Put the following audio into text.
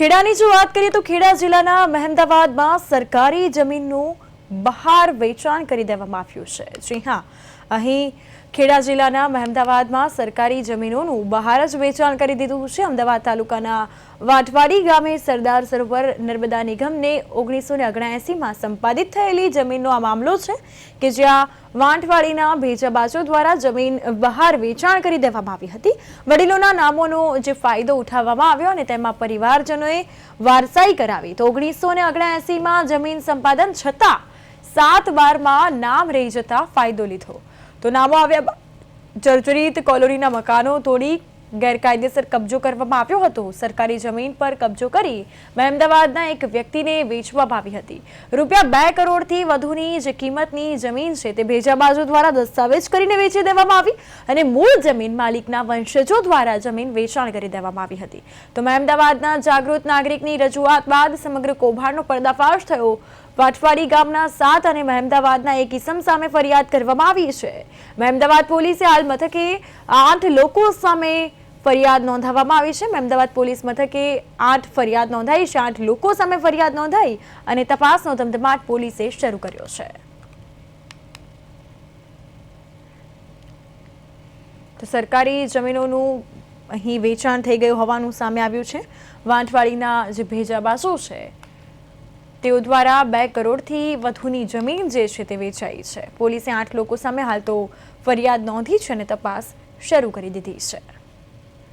ખેડાની જો વાત કરીએ તો ખેડા જિલ્લાના મહેમદાવાદમાં સરકારી જમીનનું બહાર વેચાણ કરી દેવામાં આવ્યું છે. જી હા, અહીં ખેડા જિલ્લાના મહેમદાવાદમાં સરકારી જમીનોનું બહાર જ વેચાણ કરી દીધું છે. અમદાવાદ તાલુકાના વાટવાડી ગામે સરદાર સરોવર નર્મદા નિગમને ઓગણીસો ને ઓગણએંસીમાં સંપાદિત થયેલી જમીનનો આ મામલો છે કે જ્યાં વાંટવાડીના ભેજાબાજો દ્વારા જમીન બહાર વેચાણ કરી દેવામાં આવી હતી. વડીલોના નામોનો જે ફાયદો ઉઠાવવામાં આવ્યો અને તેમાં પરિવારજનોએ વારસાઈ કરાવી. તો ઓગણીસો ને ઓગણએંસીમાં જમીન સંપાદન છતાં સાત વારમાં નામ રહી જતા ફાયદો લીધો. તો નામો આવ્યા જર્જરિત કોલોનીના મકાનો તોડી ગેરકાયદેસર કબજો કરવામાં આવ્યો હતો. સરકારી જમીન પર કબજો કરી મહેમદાવાદના એક વ્યક્તિને વેચવામાં આવી હતી. રૂપિયા બે કરોડથી વધુની જે કિંમતની જમીન છે તે ભેજાબાજો દ્વારા દસ્તાવેજ કરીને વેચી દેવામાં આવી અને મૂળ જમીન માલિકના વંશજો દ્વારા જમીન વેચાણ કરી દેવામાં આવી હતી. તો મહેમદાવાદના જાગૃત નાગરિકની રજૂઆત બાદ સમગ્ર કૌભાંડનો પર્દાફાશ થયો. વાટવાડી ગામના સાત અને મહેમદાવાદના એક ઇસમ સામે ફરિયાદ કરવામાં આવી છે. મહેમદાવાદ પોલીસે હાલ મથકે આઠ લોકો સામે ફરિયાદ નોંધાવવામાં આવી છે. મહેમદાવાદ પોલીસ મથકે આઠ ફરિયાદ નોંધાઈ છે. આઠ લોકો સામે ફરિયાદ નોંધાઈ અને તપાસનો ધમધમાટ પોલીસે શરૂ કર્યો છે. તો સરકારી જમીનોનું અહીં વેચાણ થઈ ગયું હોવાનું સામે આવ્યું છે. વાંઠવાડીના જે ભેજાબાજો છે તેઓ દ્વારા બે કરોડથી વધુની જમીન જે છે તે વેચાઈ છે. પોલીસે આઠ લોકો સામે હાલ તો ફરિયાદ નોંધી છે અને તપાસ શરૂ કરી દીધી છે.